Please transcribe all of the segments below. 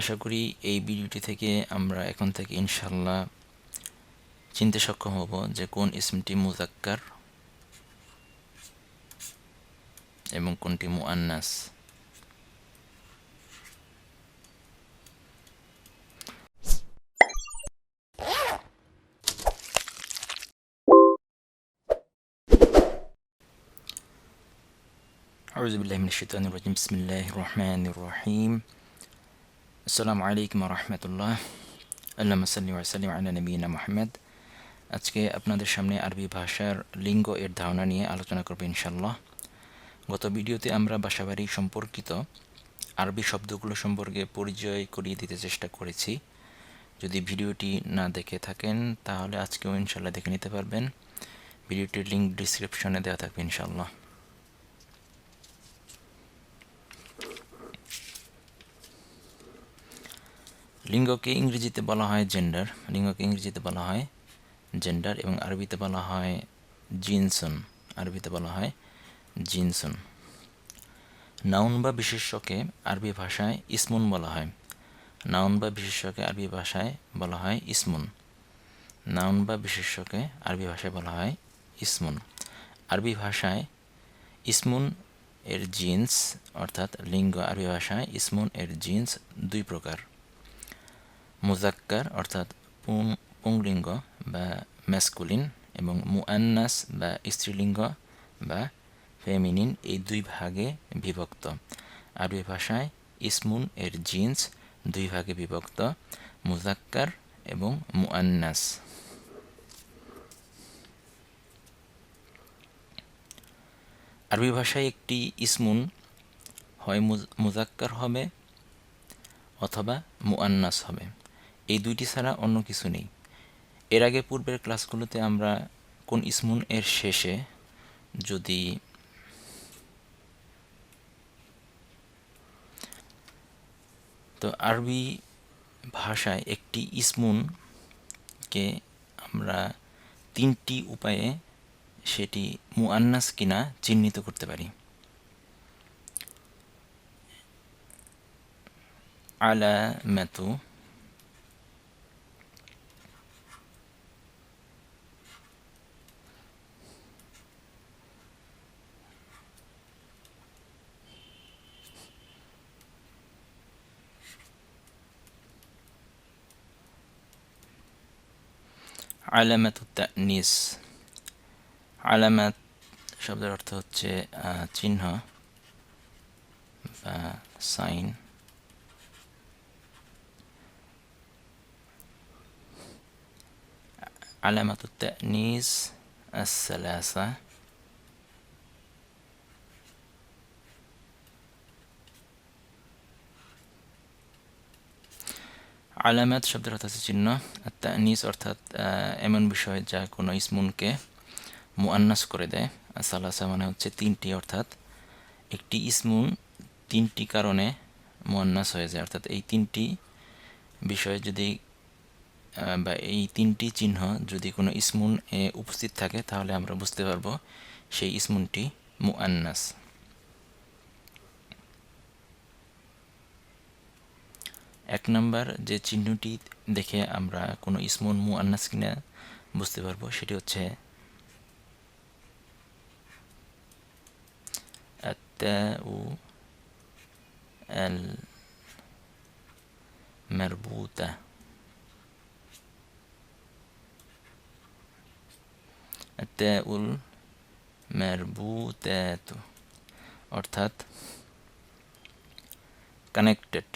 আশা করি এই ভিডিওটি থেকে আমরা এখন থেকে ইনশাল্লাহ চিনতে সক্ষম হব যে কোন ইসমটি মুজাক্কার এবং কোনটি মুআন্নাস أعوذ بالله من الشيطان الرجيم بسم الله الرحمن الرحيم আসসালামু আলাইকুম রহমতুল্লাহ আল্লাহ সাল্লি সাল্লিম আল্লাহ নবীনা মোহাম্মদ আজকে আপনাদের সামনে আরবি ভাষার লিঙ্গ এর ধারণা নিয়ে আলোচনা করব ইনশাল্লাহ গত ভিডিওতে আমরা বাসাবাড়ি সম্পর্কিত আরবি শব্দগুলো সম্পর্কে পরিচয় করিয়ে দিতে চেষ্টা করেছি। যদি ভিডিওটি না দেখে থাকেন, তাহলে আজকেও ইনশাল্লাহ দেখে নিতে পারবেন। ভিডিওটির লিঙ্ক ডিসক্রিপশনে দেওয়া থাকবে ইনশাল্লাহ লিঙ্গকে ইংরেজিতে বলা হয় জেন্ডার লিঙ্গকে ইংরেজিতে বলা হয় জেন্ডার এবং আরবিতে বলা হয় জিনসন, আরবিতে বলা হয় জিনসন। নাউন বা বিশেষ্যকে আরবি ভাষায় ইসমুন বলা হয়। নাউন বা বিশেষ্যকে আরবি ভাষায় বলা হয় ইসমুন। নাউন বা বিশেষ্যকে আরবি ভাষায় বলা হয় ইসমুন। আরবি ভাষায় ইসমুন এর জিন্স অর্থাৎ লিঙ্গ আরবি ভাষায় ইসমুন এর জিন্স দুই প্রকার। মুজাক্কার, অর্থাৎ পুংলিঙ্গ বা ম্যাসকুলিন এবং মুআন্নাস বা স্ত্রীলিঙ্গ বা ফেমিনিন এই দুই ভাগে বিভক্ত। আরবি ভাষায় ইসমুন এর জিন্স দুই ভাগে বিভক্ত, মুজাক্কার এবং মুআন্নাস। আরবি ভাষায় একটি ইসমুন হয় মুজাক্কার হবে অথবা মুআন্নাস হবে। এই দুইটি ছাড়া অন্য কিছু নেই। এর আগে পূর্বের ক্লাসগুলোতে আমরা কোন ইসমুন এর শেষে যদি তো আরবি ভাষায় একটি ইসমুনকে আমরা তিনটি উপায়ে সেটি মুআন্নাস কিনা চিহ্নিত করতে পারি। আলামাতু আলামাত তানিস আলামাত শব্দের অর্থ হচ্ছে চিহ্ন বা সাইন علامة التأنيث الثلاثة আলামাত শব্দের অর্থ হচ্ছে চিহ্ন তানিস অর্থাৎ এমন বিষয় যা কোনো ইসমুনকে মুআন্নাস করে দেয় সালাসা মানে হচ্ছে তিনটি অর্থাৎ একটি ইসমুন তিনটি কারণে মুআন্নাস হয়ে যায় অর্থাৎ এই তিনটি বিষয় যদি বা এই তিনটি চিহ্ন যদি কোনো ইসমুন উপস্থিত থাকে তাহলে আমরা বুঝতে পারব সেই ইসমুনটি মুআন্নাস এক নম্বর যে চিহ্নটি দেখে আমরা কোনো ইসমুন মুআন্নাস কিনা বুঝতে পারবো সেটি হচ্ছে التاء المربوطة التاء المربوطات অর্থাৎ কানেক্টেড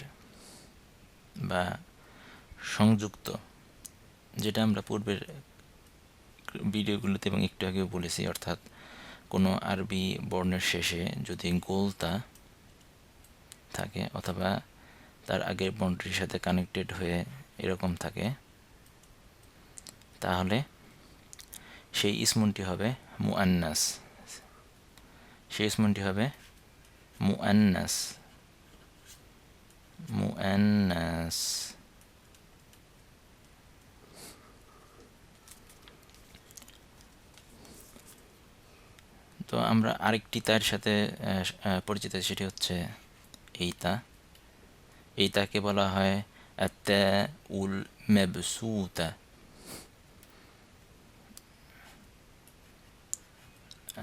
বা সংযুক্ত, যেটা আমরা পূর্বের ভিডিওগুলোতে এবং একটু আগেও বলেছি, অর্থাৎ কোনো আরবি বর্ণের শেষে যদি গোলতা থাকে অথবা তার আগের বর্ণটির সাথে কানেক্টেড হয়ে এরকম থাকে, তাহলে সেই ইসমনটি হবে মুআন্নাস। সেই ইসমনটি হবে মুআন্নাস। মুআন্নাস তো আমরা আরেকটি তার সাথে পরিচিত, সেটি হচ্ছে এই তা এই তাকে বলা হয় আত্তা উল মেবসুতা।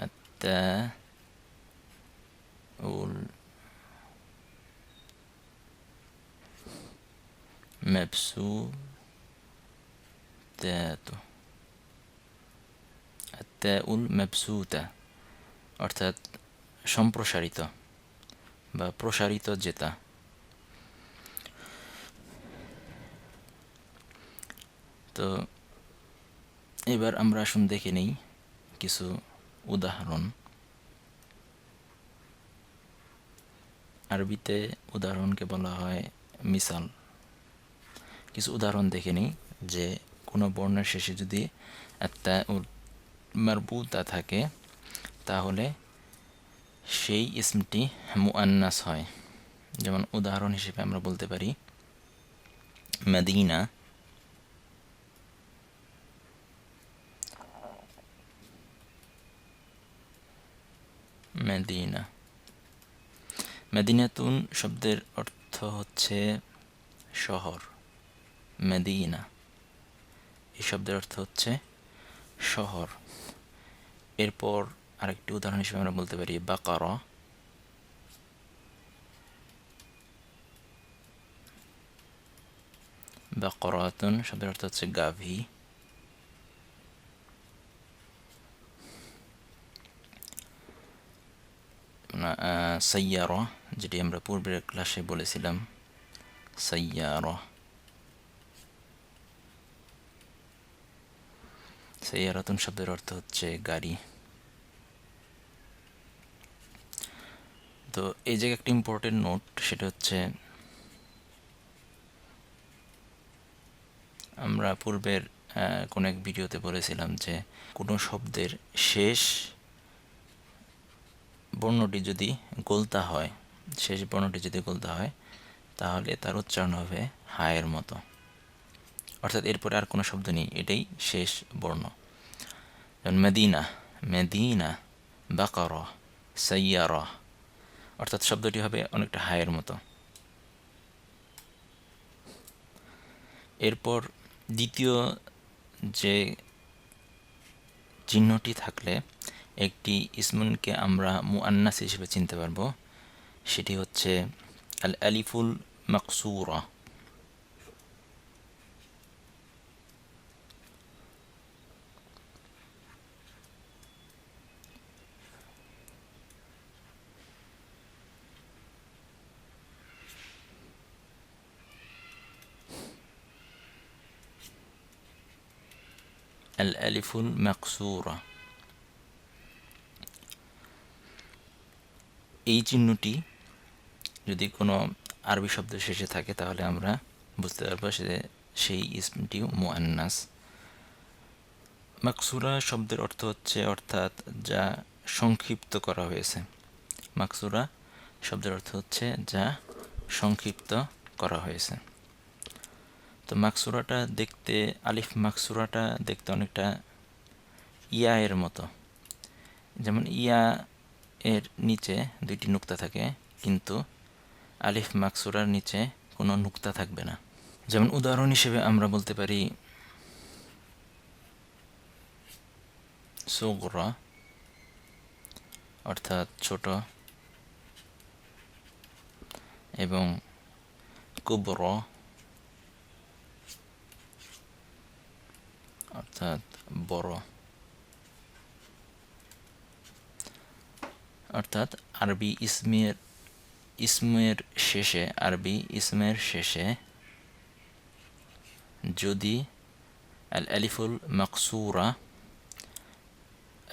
আত্তা উল মেবসুতাতু আত্তাউল মেবসুতা অর্থাৎ সম্প্রসারিত বা প্রসারিত জেতা তো এবার আমরা আসুন দেখে নেই কিছু উদাহরণ আরবিতে উদাহরণকে বলা হয় মিসাল কিছু উদাহরণ দেখে নিই, যে কোনো বর্ণের শেষে যদি একটা মারবুতা থাকে, তাহলে সেই ইসমটি মুআন্নাস হয়। যেমন উদাহরণ হিসেবে আমরা বলতে পারি, মদিনা মেদিনা। মেদিনাতুন শব্দের অর্থ হচ্ছে শহর। মেদিনা। এই শব্দের অর্থ হচ্ছে শহর। এরপর আরেকটি উদাহরণ হিসেবে আমরা বলতে পারি বাকারা। বাকরাতুন শব্দের অর্থ হচ্ছে গাভী। সাইয়ারা, যেটি আমরা পূর্বের ক্লাসে বলেছিলাম, সাইয়ারা। সাইয়ারাতুন শব্দের অর্থ হচ্ছে গাড়ি। তো এই জায়গায় একটা ইম্পর্টেন্ট নোট সেটা হচ্ছে আমরা পূর্বের কোনো এক ভিডিওতে বলেছিলাম যে কোনো শব্দের শেষ বর্ণটি যদি গোলতা হয়, শেষ বর্ণটি যদি গোলতা হয়, তাহলে তার উচ্চারণ হবে হায়ের মতো। অর্থাৎ এরপরে আর কোনো শব্দ নেই, এটাই শেষ বর্ণ। মেদিনা মেদিনা বাকর সৈয়ার অর্থাৎ শব্দটি হবে অনেকটা হায়ের মতো। এরপর দ্বিতীয় যে চিহ্নটি থাকলে একটি ইসমুনকে আমরা মুআন্নাস হিসেবে চিনতে পারব, সেটি হচ্ছে আল আলিফুল মাকসুরা الألف المقصورة এই চিহ্নটি যদি কোনো আরবি শব্দ শেষে থাকে তাহলে আমরা বুঝতে পারবো সে সেই ইসমটি মুআন্নাস মাকসুরা শব্দের অর্থ হচ্ছে অর্থাৎ যা সংক্ষিপ্ত করা হয়েছে মাকসুরা শব্দের অর্থ হচ্ছে যা সংক্ষিপ্ত করা হয়েছে তো মাকসুরাটা দেখতে, আলিফ মাকসুরাটা দেখতে অনেকটা ইয়া এর মতো। যেমন ইয়া এর নিচে দুইটি নুক্তা থাকে, কিন্তু আলিফ মাকসুরার নিচে কোনো নুক্তা থাকবে না। যেমন উদাহরণ হিসেবে আমরা বলতে পারি, সুগরা, অর্থাৎ ছোট, এবং কুবর অর্থাৎ বড়। অর্থাৎ আরবি ইসমের ইসমের শেষে, আরবি ইসমের শেষে যদি আল আলিফুল মাকসুরা,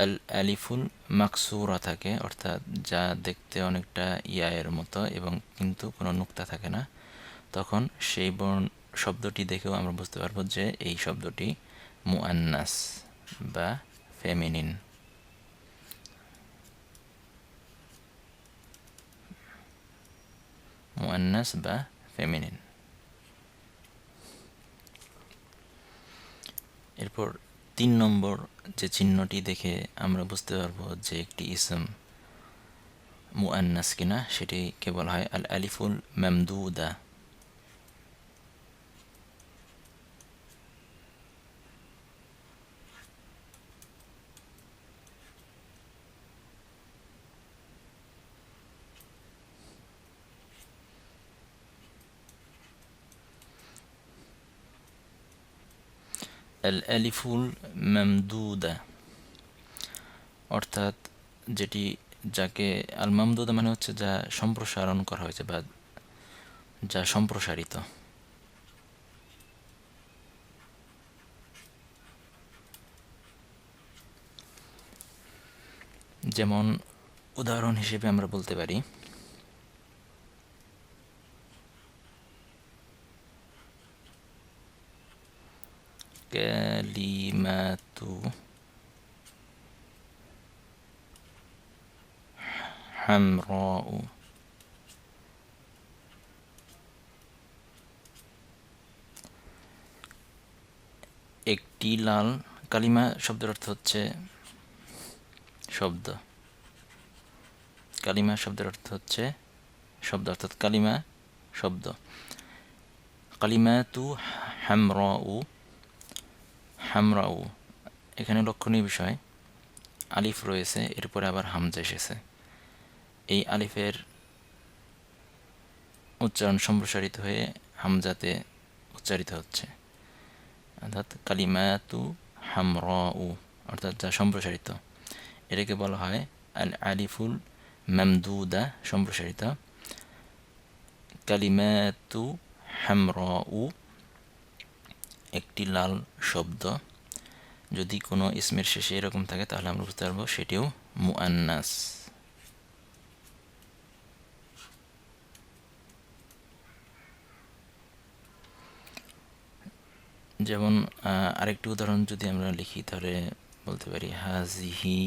আল আলিফুল মাকসুরা থাকে, অর্থাৎ যা দেখতে অনেকটা ইয়ায়ের মতো এবং কিন্তু কোনো নুক্তা থাকে না, তখন সেই বর্ণ শব্দটি দেখেও আমরা বুঝতে পারব যে এই শব্দটি মুআন্নাস বা ফেমিনিন মুআন্নাস বা ফেমিনিন এরপর তিন নম্বর যে চিহ্নটি দেখে আমরা বুঝতে পারব যে একটি ইসম মুআন্নাস কিনা, সেটি কেবল হয় আল আলিফুল মামদুদা। আলিফুল মামদুদা অর্থাৎ যেটি যাকে আল মামদুদা মানে হচ্ছে যা সম্প্রসারণ করা হয়েছে বা যা সম্প্রসারিত। যেমন উদাহরণ হিসেবে আমরা বলতে পারি কালিমাতু হামরাউ একটি লাল কালিমা শব্দের অর্থ হচ্ছে শব্দ। কালিমা শব্দের অর্থ হচ্ছে শব্দ, অর্থাৎ কালিমা শব্দ। কালিমা তু হামরাউ হামরাউ এখানে লক্ষণীয় বিষয়, আলিফ রয়েছে, এরপরে আবার হামজা এসেছে। এই আলিফের উচ্চারণ সম্প্রসারিত হয়ে হামজাতে উচ্চারিত হচ্ছে। অর্থাৎ কালিমাতু হামরাউ, অর্থাৎ যা সম্প্রসারিত। এটাকে বলা হয় আল আলিফুল মামদুদা সম্প্রসারিত। কালিমাতু হামরাউ একটি লাল শব্দ। যদি কোনো ইসমের শেষে এরকম থাকে, তাহলে আমরা বুঝতে পারব সেটিও মুআন্নাস। যেমন আরেকটি উদাহরণ যদি আমরা লিখি, তাহলে বলতে পারি হাজিহি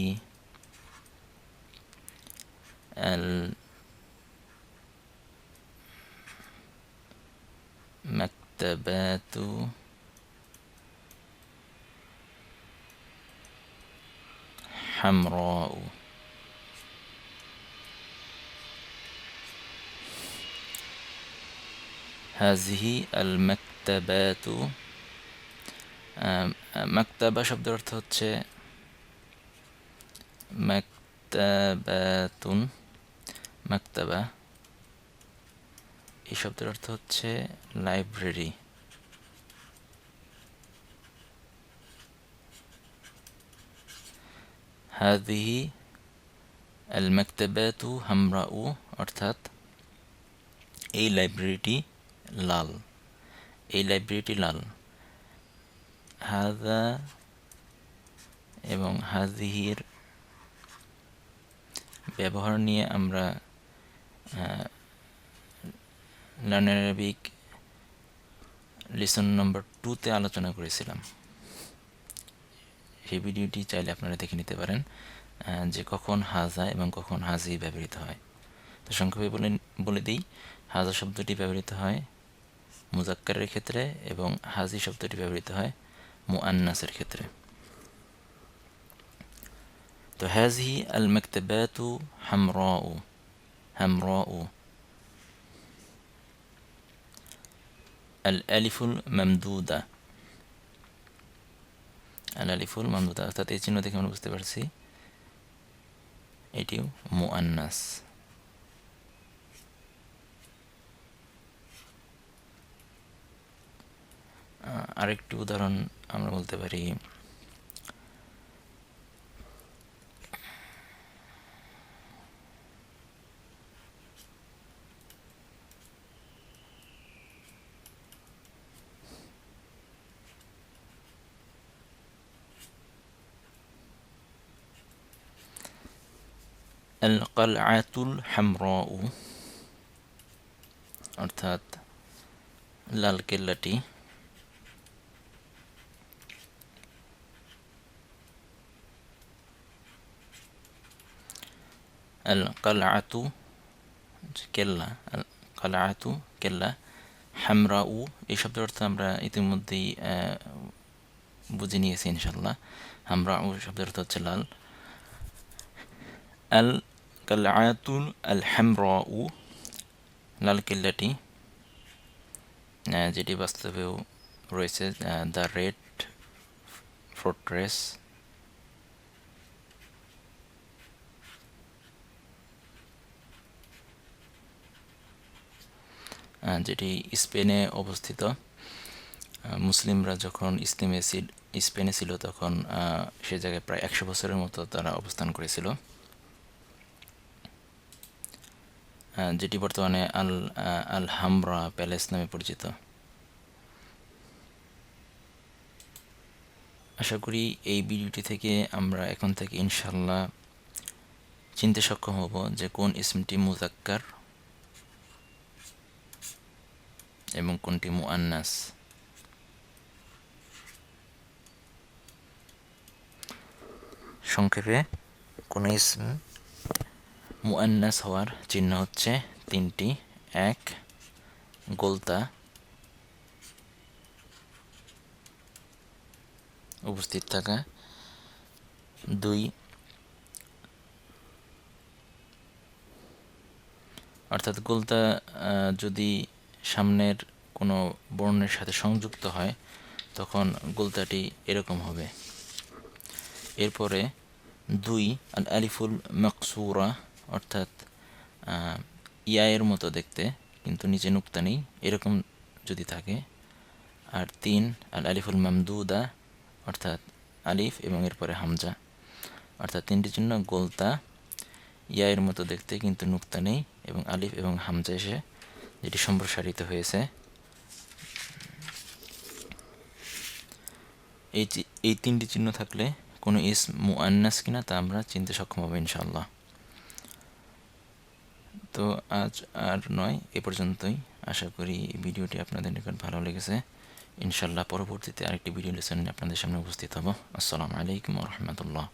আল মাকতাবাতু حمراء هذه المكتبات মাকতাবা শব্দের অর্থ হচ্ছে মাকতাবাতুন মাকতাবা এই শব্দের অর্থ হচ্ছে লাইব্রেরি হাদিহি আল মাকতাবাতু হামরাউ অর্থাৎ এই লাইব্রেরিটি লাল এই লাইব্রেরিটি লাল এবং হাজিহির ব্যবহার নিয়ে আমরা লার্নার অ্যারাবিক লিসন নম্বর টুতে আলোচনা করেছিলাম। সেই ভিডিওটি চাইলে আপনারা দেখে নিতে পারেন যে কখন হাজা এবং কখন হাজি ব্যবহৃত হয় তো সংক্ষেপে বলে বলে দিই হাজা শব্দটি ব্যবহৃত হয় মুজাক্কারের ক্ষেত্রে এবং হাজি শব্দটি ব্যবহৃত হয় মুআন্নাসের ক্ষেত্রে তো হাজি আল মাকতাবাতু হামরাউ হামরাউ الألف الممدودة আলালিফুল মামদুদা অর্থাৎ এই চিহ্ন দেখে আমরা বুঝতে পারছি। এটিও মুআন্নাস। আরেকটি উদাহরণ আমরা বলতে পারি। القلعة الحمراء অর্থাৎ লাল কেল্লাটি আল কালাতু কেল্লা আল কালাতু কেল্লা হামরাউ এই শব্দের অর্থ আমরা ইতিমধ্যেই বুঝে নিয়েছি ইনশাল্লাহ হামরাউ শব্দের অর্থ হচ্ছে লাল আল কালাতুল আল হামরাউ, লাল কেল্লাটি। যেটি বাস্তবেও রয়েছে দ্য রেড ফোর্ট্রেস। যেটি স্পেনে অবস্থিত। মুসলিমরা যখন ইসলামে স্পেনে ছিল তখন সে জায়গায় প্রায় একশো বছরের মতো তারা অবস্থান করেছিল। যেটি বর্তমানে আল আল হামরা প্যালেস নামে পরিচিত। আশা করি এই ভিডিওটি থেকে আমরা এখন থেকে ইনশাল্লাহ চিনতে সক্ষম হব যে কোন ইসমটি মুজাক্কার এবং কোনটি মুআন্নাস। সংক্ষেপে, কোন ইসম মুআন্নাস হওয়ার চিহ্ন হচ্ছে তিনটি, এক, গোলতা। উপস্থিত থাকা। দুই, অর্থাৎ গোলতা যদি সামনের কোনো বর্ণের সাথে সংযুক্ত হয়, তখন গোলতাটি এরকম হবে। এরপরে দুই আল আলিফুল মাকসুরা। অর্থাৎ ইয়ায়ের মতো দেখতে, কিন্তু নিচে নুক্তা নেই, এরকম যদি থাকে। আর তিন আল আলিফুল মামদুদা, অর্থাৎ আলিফ এবং এরপরে হামজা। অর্থাৎ তিনটির জন্য গোলতা ইয়ায়ের মতো দেখতে, কিন্তু নুক্তা নেই, এবং আলিফ এবং হামজা এসে যেটি সম্প্রসারিত হয়েছে। এই এই তিনটি চিহ্ন থাকলে কোনো ইস মুআন্নাস কিনা তা আমরা চিনতে সক্ষম হব ইনশাল্লাহ তো আজ আর নয়, এ পর্যন্তই। আশা করি এই ভিডিওটি আপনাদের নিকট ভালো লেগেছে। ইনশাল্লাহ পরবর্তীতে আরেকটি ভিডিও লেসন আপনাদের সামনে উপস্থিত হব। আসসালামু আলাইকুম রহমতুল্লাহ।